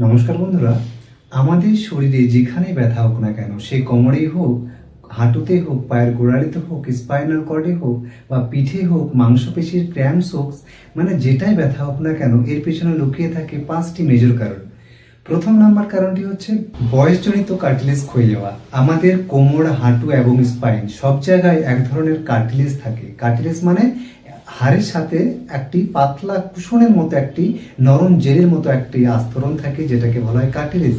নমস্কার বন্ধুরা। আমাদের শরীরে যেখানে ব্যথা হোক না কেন, সে কোমরেই হোক, হাঁটুতে হোক, পায়ের গোড়ালিতে হোক স্পাইনাল কর্ডে হোক বা পিঠে হোক, মাংসপেশির ক্র্যাম্পস হোক মানে যেটাই ব্যথা হোক না কেন, এর পেছনে লুকিয়ে থাকে পাঁচটি মেজর কারণ। প্রথম নাম্বার কারণটি হচ্ছে বয়সজনিত কার্টিলেজ ক্ষয়ে যাওয়া। আমাদের কোমর, হাঁটু এবং স্পাইন সব জায়গায় এক ধরনের কার্টিলেজ থাকে। কার্টিলেজ মানে হাড়ের সাথে একটি পাতলা কুশনের মতো একটি নরম জেলের মতো একটি আস্তরণ থাকে, যেটাকে বলা হয় কার্টিলেজ।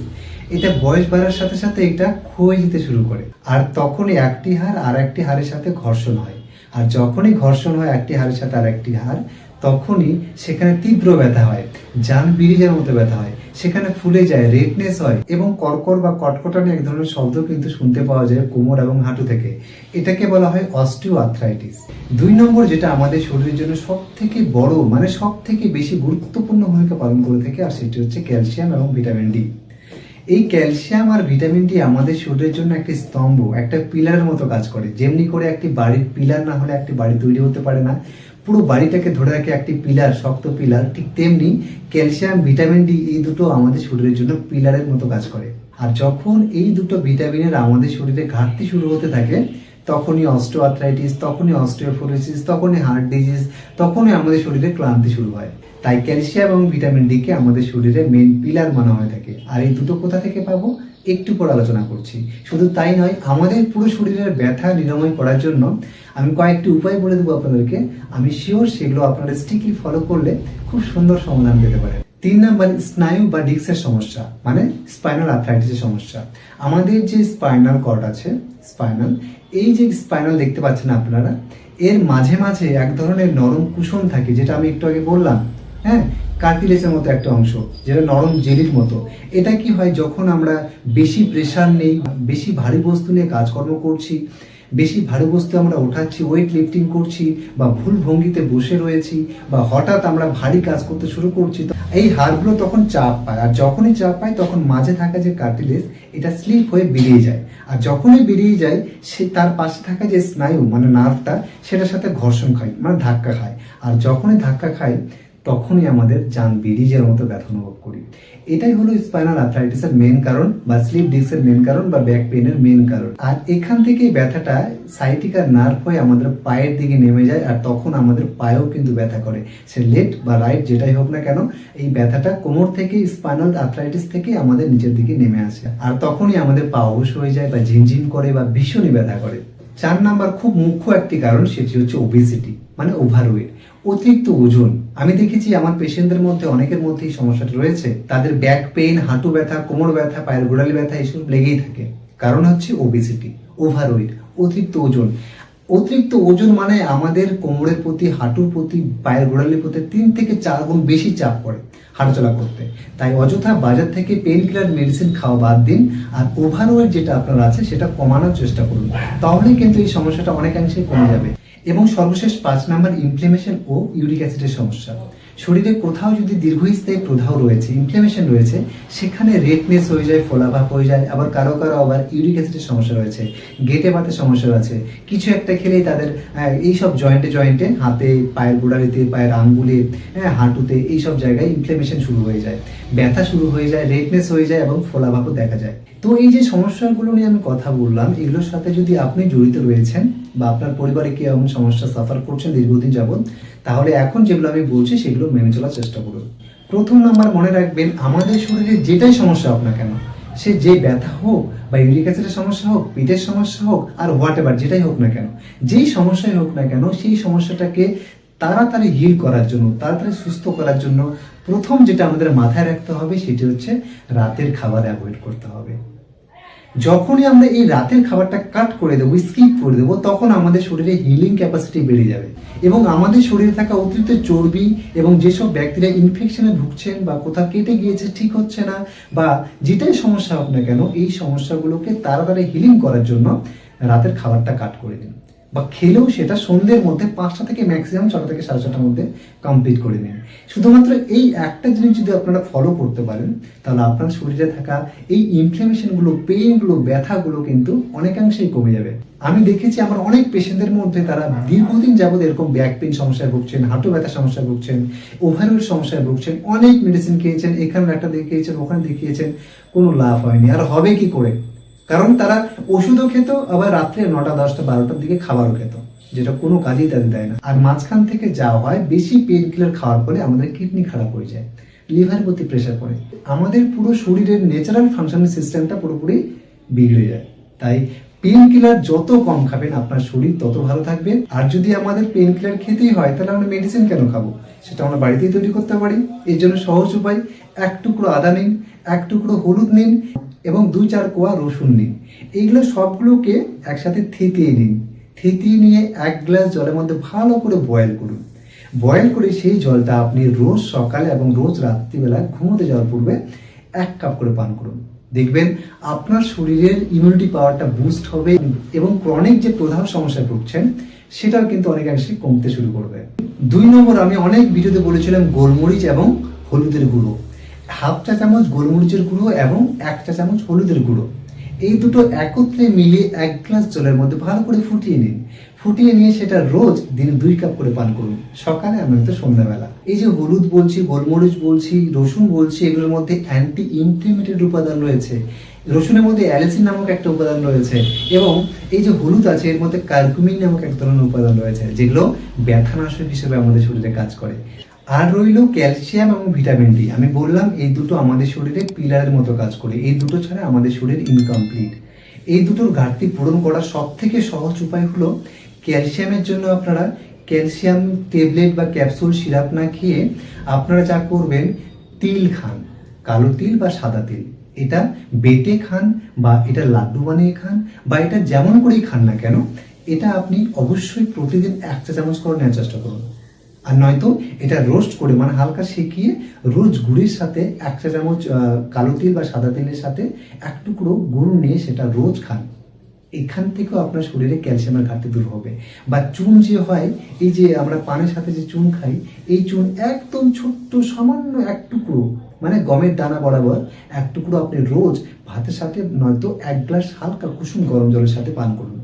এটা বয়স বাড়ার সাথে সাথে এটা ক্ষয়ে যেতে শুরু করে। আর তখনই একটি হাড় আর একটি হাড়ের সাথে ঘর্ষণ হয়। আর যখনই ঘর্ষণ হয় একটি হাড়ের সাথে আর একটি হাড়, তখনই সেখানে তীব্র ব্যথা হয় যান বিরিজের মতো ব্যথা হয়। সেখানে ফুলে যায় রেডনেস হয় এবং কর্কর বা কটকটানি এক ধরনের শব্দ কিন্তু শুনতে পাওয়া যায় কোমর এবং হাঁটু থেকে। এটাকে বলা হয় অস্টিও আর্থ্রাইটিস দুই নম্বর যেটা আমাদের শরীরের জন্য সব থেকে বড় মানে সব থেকে বেশি গুরুত্বপূর্ণ ভূমিকা পালন করে থাকে, আর সেটি হচ্ছে ক্যালসিয়াম এবং ভিটামিন ডি। এই ক্যালসিয়াম আর ভিটামিন ডি আমাদের শরীরের জন্য একটি স্তম্ভ, একটা পিলারের মতো কাজ করে। যেমনি করে একটি বাড়ির পিলার না হলে একটি বাড়ি তৈরি হতে পারে না। পুরো বাড়িটাকে ধরে রাখে একটি পিলার, শক্ত পিলার, ঠিক তেমনি ক্যালসিয়াম, ভিটামিন ডি এই দুটো আমাদের শরীরের জন্য পিলারের মতো কাজ করে। আর যখন এই দুটো ভিটামিনের আমাদের শরীরে ঘাটতি শুরু হতে থাকে, তখনই অস্টোআর্থ্রাইটিস তখনই অস্টিওফোরোসিস, তখনই হার্ট ডিজিজ, তখনই আমাদের শরীরে ক্লান্তি শুরু হয়। তাই ক্যালসিয়াম এবং ভিটামিন ডি কে আমাদের শরীরে মেন পিলার মানা হয়ে থাকে। আর এই দুটো কোথা থেকে পাবো? একটু পর আলোচনা করছি। শুধু তাই নয়, আমাদের পুরো শরীরের ব্যথা নিরাময় করার জন্য আমি কয়েকটি উপায় বলে দেবো আপনাদেরকে। আমি শিওর সেগুলো আপনারা স্ট্রিক্টলি ফলো করলে খুব সুন্দর সমাধান পেতে পারেন। তিন নাম্বার, স্নায়ু বা ডিস্কের সমস্যা মানে স্পাইনাল আর্থ্রাইটিসের সমস্যা। আমাদের যে স্পাইনাল কর্ড আছে স্পাইনাল এই যে স্পাইনাল দেখতে পাচ্ছেন আপনারা, এর মাঝে মাঝে এক ধরনের নরম কুশন থাকে, যেটা আমি একটু আগে বললাম হ্যাঁ? কার্টিলেজের মতো একটা অংশ, যেটা নরম জেলির মতো। এটা কি হয় যখন আমরা বেশি প্রেশার নেই, বেশি ভারী বস্তু নিয়ে কাজকর্ম করছি, বেশি ভারী বস্তু আমরা ওঠাচ্ছি ওয়েট লিফটিং করছি, বা ভুল ভঙ্গিতে বসে রয়েছি, বা হঠাৎ আমরা ভারী কাজ করতে শুরু করছি এই হাড়গুলো তখন চাপ পায়। আর যখনই চাপ পায়, তখন মাঝে থাকা যে কার্টিলেজ এটা স্লিপ হয়ে বেরিয়ে যায়। আর যখনই বেরিয়ে যায়, সে তার পাশে থাকা যে স্নায়ু মানে নার্ভটা সেটার সাথে ঘর্ষণ খায় মানে ধাক্কা খায়। আর যখনই ধাক্কা খায় তখনই আমাদের যান বিরিজের মতো ব্যথা অনুভব করি। এটাই হলো স্পাইনাল আর্থ্রাইটিসের মেন কারণ বা স্লিপ ডিস্কের মেন কারণ বা ব্যাক পেনের মেন কারণ। আর এখান থেকে ব্যথাটা সাইটিকার নার্ভ হয়ে আমাদের পায়ের দিকে নেমে যায় আর তখন আমাদের পায়েও কিন্তু ব্যথা করে। সে লেফট বা রাইট যেটাই হোক না কেন, এই ব্যথাটা কোমর থেকে স্পাইনাল আর্থ্রাইটিস থেকে আমাদের নিচের দিকে নেমে আসে। আর তখনই আমাদের পা অবশ হয়ে যায় বা ঝিমঝিম করে বা ভীষণই ব্যথা করে। চার নাম্বার খুব মুখ্য একটি কারণ সেটি হচ্ছে ওবেসিটি মানে ওভারওয়েট অতিরিক্ত ওজন। আমি দেখেছি আমার পেশেন্টদের মধ্যে, অনেকের মধ্যে এই সমস্যাটা রয়েছে। তাদের ব্যাক পেন হাঁটু ব্যথা, কোমর ব্যথা, পায়ের গোড়ালি ব্যথা, এসব লেগেই থাকে। কারণ হচ্ছে ওবেসিটি ওভারওয়েট অতিরিক্ত ওজন। অতিরিক্ত ওজন মানে আমাদের কোমরের প্রতি, হাঁটুর প্রতি, পায়ের গোড়ালির প্রতি তিন থেকে চার গুণ বেশি চাপ পড়ে হাঁটাচলা করতে। তাই অযথা বাজার থেকে পেন কিলার মেডিসিন খাওয়া বাদ দিন আর ওভারওয়েট যেটা আপনার আছে সেটা কমানোর চেষ্টা করুন। তাহলে কিন্তু এই সমস্যাটা অনেকাংশে কমে যাবে। এবং সর্বশেষ পাঁচ নাম্বার ইনফ্লেমেশন ও ইউরিক অ্যাসিডের সমস্যা। শরীরে কোথাও যদি দীর্ঘস্থায়ী প্রদাহ রয়েছে ইনফ্লেমেশন রয়েছে সেখানে রেডনেস হয়ে যায় ফোলাভাব হয়ে যায় আবার কারও কারও আবার ইউরিক অ্যাসিডের সমস্যা রয়েছে গেটে বাতে সমস্যা আছে কিছু একটা খেলেই তাদের আহ, এইসব জয়েন্টে জয়েন্টে হাতে পায়ের গোড়ালিতে পায়ের আঙ্গুলে হ্যাঁ হাঁটুতে এইসব জায়গায় ইনফ্লেমেশন শুরু হয়ে যায়। ব্যথা শুরু হয়ে যায় রেডনেস হয়ে যায় এবং ফোলাভাবও দেখা যায়। তো এই যে সমস্যাগুলো নিয়ে আমি কথা বললাম এগুলোর সাথে যদি আপনি জড়িত রয়েছেন বা আপনার পরিবারে কেউ এমন সমস্যা সাফার করছেন দীর্ঘদিন যাবৎ, তাহলে এখন যেগুলো আমি বলছি সেগুলো মেনে চলার চেষ্টা করুন। প্রথম নাম্বার মনে রাখবেন, আমাদের শরীরে যেটাই সমস্যা হোক না কেন, সে যে ব্যথা হোক বা ইউরিক অ্যাসিডের সমস্যা হোক পেটের সমস্যা হোক, আর হোয়াট এভার যেটাই হোক না কেন, যেই সমস্যাই হোক না কেন, সেই সমস্যাটাকে তাড়াতাড়ি হিল করার জন্য, তাড়াতাড়ি সুস্থ করার জন্য প্রথম যেটা আমাদের মাথায় রাখতে হবে সেটি হচ্ছে রাতের খাবার অ্যাভয়েড করতে হবে। যখনই আমরা এই রাতের খাবারটা কাট করে দেবো স্কিপ করে দেবো, তখন আমাদের শরীরে হিলিং ক্যাপাসিটি বেড়ে যাবে। এবং আমাদের শরীরে থাকা অতিরিক্ত চর্বি এবং যেসব ব্যক্তিরা ইনফেকশনে ভুগছেন বা কোথাও কেটে গিয়েছে, ঠিক হচ্ছে না, বা যেটাই সমস্যা হোক না কেন, এই সমস্যাগুলোকে তাড়াতাড়ি হিলিং করার জন্য রাতের খাবারটা কাট করে দিন। বা খেলেও সেটা সন্ধ্যের মধ্যে পাঁচটা থেকে ম্যাক্সিমাম ছটা থেকে সাড়ে ছটার মধ্যে কমপ্লিট করে নিন। শুধুমাত্র এই একটা জিনিস যদি আপনারা ফলো করতে পারেন, তাহলে আপনার শরীরে থাকা এই ইনফ্লামেশনগুলো পেইনগুলো ব্যথাগুলো কিন্তু অনেকাংশেই কমে যাবে। আমি দেখেছি আমার অনেক পেশেন্টদের মধ্যে তারা দীর্ঘদিন যাবত এরকম ব্যাক পেইন সমস্যায় ভুগছেন, হাঁটু ব্যথা সমস্যায় ভুগছেন ওভারওয়েট সমস্যায় ভুগছেন, অনেক মেডিসিন খেয়েছেন, এখানে একটা দেখিয়েছেন, ওখানে দেখিয়েছেন, কোনো লাভ হয়নি। আর হবে কি করে? কারণ তারা ওষুধও খেত, আবার রাত্রে নটা, দশটা, বারোটার দিকে খাবারও খেত, যেটা কোনো কাজেই তাদের দেয় না। আর মাঝখান থেকে যা হয়, বেশি পেন কিলার খাওয়ার ফলে আমাদের কিডনি খারাপ হয়ে যায় লিভার প্রতি প্রেশার পড়ে। আমাদের পুরো শরীরের ন্যাচারাল ফাংশনিং সিস্টেমটা পুরোপুরি বিগড়ে যায়। তাই পেন কিলার যত কম খাবেন, আপনার শরীর তত ভালো থাকবে। আর যদি আমাদের পেন কিলার খেতেই হয়, তাহলে আমরা মেডিসিন কেন খাব? সেটা আমরা বাড়িতেই তৈরি করতে পারি। এর জন্য সহজ উপায়, এক টুকরো আদা নিন, এক টুকরো হলুদ নিন এবং দুই চার কোয়া রসুন নিন। এইগুলো সবগুলোকে একসাথে থেতিয়ে নিন। থেতিয়ে নিয়ে এক গ্লাস জলের মধ্যে ভালো করে বয়েল করুন। বয়েল করে সেই জলটা আপনি রোজ সকালে এবং রোজ রাত্রিবেলা ঘুমোতে যাওয়ার পূর্বে এক কাপ করে পান করুন। দেখবেন আপনার শরীরের ইমিউনিটি পাওয়ারটা বুস্ট হবে এবং ক্রনিক যে প্রধান সমস্যায় ভুগছেন, সেটাও কিন্তু অনেকাংশে কমতে শুরু করবে। দুই নম্বর, আমি অনেক ভিডিওতে বলেছিলাম গোলমরিচ এবং হলুদের গুঁড়ো। হাফ চা চামচ গোলমরিচের গুঁড়ো এবং এক চা চামচ হলুদের গুঁড়ো। এই দুটো একত্রে মিলিয়ে এক গ্লাস জলের মধ্যে ভালো করে ফুটিয়ে নিন। ফুটিয়ে নিয়ে সেটা রোজ দিনে দুই কাপ করে পান করুন। সকালে আর নয়তো সন্ধ্যাবেলা। এই যে হলুদ বলছি, গোলমরিচ বলছি, রসুন বলছি, এগুলোর মধ্যে অ্যান্টি ইনফ্লেমেটরি উপাদান রয়েছে। রসুনের মধ্যে অ্যালিসিন নামক একটা উপাদান রয়েছে এবং এই যে হলুদ আছে, এর মধ্যে কার্কুমিন নামক এক ধরনের উপাদান রয়েছে, যেগুলো ব্যথানাশক হিসেবে আমাদের শরীরে কাজ করে। আর রইল ক্যালসিয়াম এবং ভিটামিন ডি। আমি বললাম, এই দুটো আমাদের শরীরে পিলারের মতো কাজ করে। এই দুটো ছাড়া আমাদের শরীর ইনকমপ্লিট এই দুটোর ঘাটতি পূরণ করার সব থেকে সহজ উপায় হলো, ক্যালসিয়ামের জন্য আপনারা ক্যালসিয়াম ট্যাবলেট বা ক্যাপসুল, সিরাপ না খেয়ে আপনারা যা করবেন, তিল খান। কালো তিল বা সাদা তিল। এটা বেটে খান বা এটা লাড্ডু বানিয়ে খান বা এটা যেমন করেই খান না কেন, এটা আপনি অবশ্যই প্রতিদিন এক চা চামচ করে নেওয়ার চেষ্টা করুন। আর নয়তো এটা রোস্ট করে মানে হালকা সেকিয়ে রোজ গুড়ের সাথে এক চা চামচ কালো তিল বা সাদা তিলের সাথে এক টুকরো গুড় নিয়ে সেটা রোজ খান। এখান থেকেও আপনার শরীরে ক্যালসিয়ামের ঘাটতি দূর হবে। বা চুন যে হয়, এই যে আমরা পানের সাথে যে চুন খাই, এই চুন একদম ছোট্ট সামান্য এক টুকরো মানে গমের দানা বরাবর এক টুকরো আপনি রোজ ভাতের সাথে নয়তো এক গ্লাস হালকা কুসুম গরম জলের সাথে পান করুন।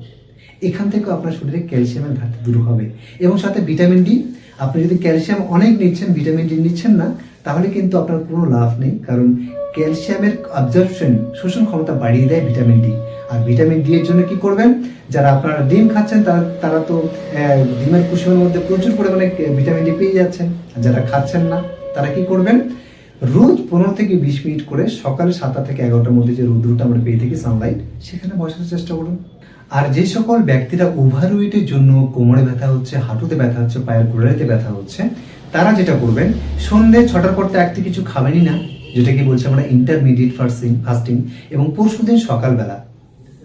এখান থেকেও আপনার শরীরে ক্যালসিয়ামের ঘাটতি দূর হবে। এবং সাথে ভিটামিন ডি, আপনি যদি ক্যালসিয়াম অনেক নিচ্ছেন, ভিটামিন ডি নিচ্ছেন না, তাহলে কিন্তু আপনার কোনো লাভ নেই, কারণ ক্যালসিয়ামের অবজারপশন শোষণ ক্ষমতা বাড়িয়ে দেয় ভিটামিন ডি। আর ভিটামিন ডি এর জন্য কি করবেন? যারা আপনারা ডিম খাচ্ছেন, তারা তারা তো ডিমের কুসুমের মধ্যে প্রচুর পরিমাণে ভিটামিন ডি পেয়ে যাচ্ছেন। যারা খাচ্ছেন না, তারা কি করবেন? রোজ পনেরো থেকে বিশ মিনিট করে সকালে সাতটা থেকে এগারোটার মধ্যে যে রোদ্রুটা আমরা পেয়ে থাকি সানলাইট সেখানে বসার চেষ্টা করুন। আর যে সকল ব্যক্তিরা ওভারওয়েটের জন্য কোমরে ব্যথা হচ্ছে, হাঁটুতে ব্যথা হচ্ছে, পায়ের গোড়ালিতে ব্যথা হচ্ছে, তারা যেটা করবেন, সন্ধ্যে ছটার পর তো একটি কিছু খাবেনই না, যেটাকে বলছে আমরা ইন্টারমিডিয়েট ফাস্টিং ফাস্টিং এবং পরশু দিন সকালবেলা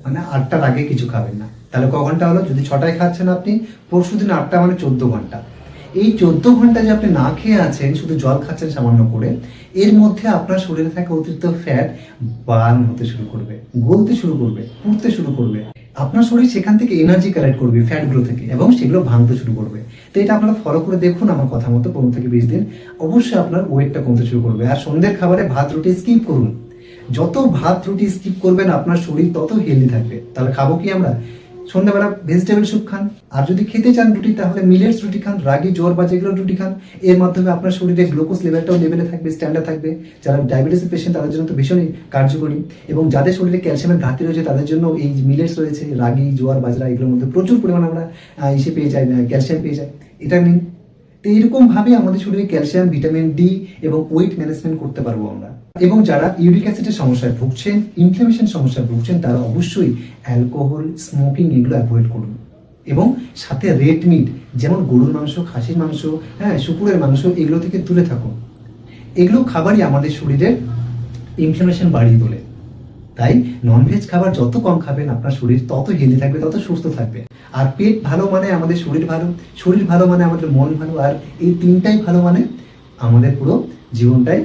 মানে আটটার আগে কিছু খাবেন না। তাহলে ক ঘণ্টা হলো? যদি ছটায় খাচ্ছেন আপনি, পরশু দিন আটটা মানে চোদ্দ ঘণ্টা। এই চোদ্দ ঘণ্টা যে আপনি না খেয়ে আছেন, শুধু জল খাচ্ছেন সামান্য করে, এর মধ্যে আপনার শরীরে থাকা অতিরিক্ত ফ্যাট বার্ন হতে শুরু করবে, গলতে শুরু করবে, পুড়তে শুরু করবে। আপনার শরীর সেখান থেকে এনার্জি কালেক্ট করবে ফ্যাটগুলো থেকে, এবং সেগুলো ভাঙতে শুরু করবে। তো এটা আপনারা ফলো করে দেখুন আমার কথা মতো পনেরো থেকে বিশ দিন। অবশ্যই আপনার ওয়েটটা কমতে শুরু করবে। আর সন্ধ্যের খাবারে ভাত, রুটি স্কিপ করুন। যত ভাত, রুটি স্কিপ করবেন, আপনার শরীর তত হেলদি থাকবে। তাহলে খাব কি আমরা? সন্ধ্যাবেলা ভেজিটেবল স্যুপ খান। আর যদি খেতে চান রুটি, তাহলে মিলেটস রুটি খান, রাগি জ্বর বা যেগুলো রুটি খান, এর মাধ্যমে আপনার শরীরে গ্লুকোজ লেভেলটাও লেভেলে থাকবে স্ট্যান্ডার্ড থাকবে। যারা ডায়াবেটিসের পেশেন্ট তাদের জন্য তো ভীষণই কার্যকরী। এবং যাদের শরীরে ক্যালসিয়ামের ঘাটতি রয়েছে, তাদের জন্য এই মিলেটস রয়েছে, রাগি, জোয়ার, বাজরা, এগুলোর মধ্যে প্রচুর পরিমাণে আমরা ইসে পেয়ে যাই ক্যালসিয়াম পেয়ে যাই। এটা নিন তো এইরকম ভাবে আমাদের শরীরে ক্যালসিয়াম ভিটামিন ডি এবং ওয়েট ম্যানেজমেন্ট করতে পারব আমরা। এবং যারা ইউরিক অ্যাসিডের সমস্যায় ভুগছেন ইনফ্লামেশন সমস্যায় ভুগছেন, তারা অবশ্যই অ্যালকোহল স্মোকিং এগুলো অ্যাভয়েড করুন। এবং সাথে রেড মিট যেমন গরুর মাংস, খাসির মাংস হ্যাঁ শুকুরের মাংস, এগুলো থেকে দূরে থাকুন। এগুলো খাবারই আমাদের শরীরের ইনফ্লামেশন বাড়িয়ে তোলে। তাই ননভেজ খাবার যত কম খাবেন আপনার শরীর তত হেলদি থাকবে, তত সুস্থ থাকবে। আর পেট ভালো মানে আমাদের শরীর ভালো শরীর ভালো মানে আমাদের মন ভালো, আর এই তিনটাই ভালো মানে আমাদের পুরো জীবনটাই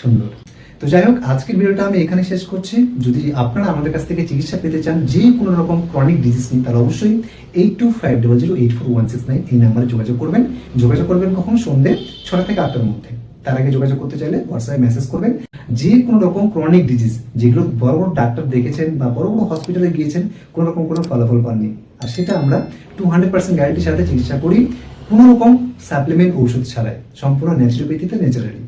সুন্দর। তো যাই হোক, আজকের ভিডিওটা আমি এখানে শেষ করছি। যদি আপনারা আমাদের কাছ থেকে চিকিৎসা পেতে চান, যে কোনো রকম ক্রনিক ডিজিজ নিয়ে, তাহলে অবশ্যই eight two five double zero eight four one six nine এই নাম্বারে যোগাযোগ করবেন। যোগাযোগ করবেন কখন সন্ধ্যে ছটা থেকে আটটার মধ্যে। তার আগে যোগাযোগ করতে চাইলে হোয়াটসঅ্যাপে মেসেজ করবেন। যে কোনো রকম ক্রনিক ডিজিজ যেগুলো বড় বড় ডাক্তার দেখেছেন বা বড় বড় হসপিটালে গিয়েছেন, কোনো রকম কোনো ফলাফল পাননি। আর সেটা আমরা টু হান্ড্রেড পার্সেন্ট গ্যারান্টির সাথে চিকিৎসা করি। কোনো রকম সাপ্লিমেন্ট ঔষধ ছাড়াই, সম্পূর্ণ ন্যাচুরোপ্যাথিতে ন্যাচারালি